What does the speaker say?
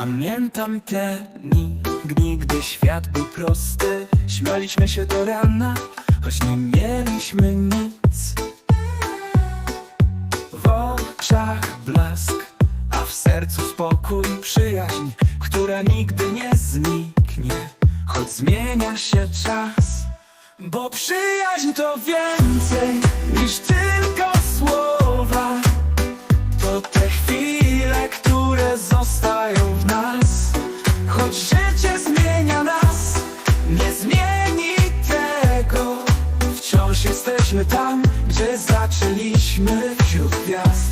Pamiętam te dni, dni, gdy świat był prosty. Śmialiśmy się do rana, choć nie mieliśmy nic. W oczach blask, a w sercu spokój, przyjaźń Która nigdy nie zniknie, choć zmienia się czas Bo przyjaźń to więcej Jesteśmy tam, gdzie zaczęliśmy wśród gwiazd.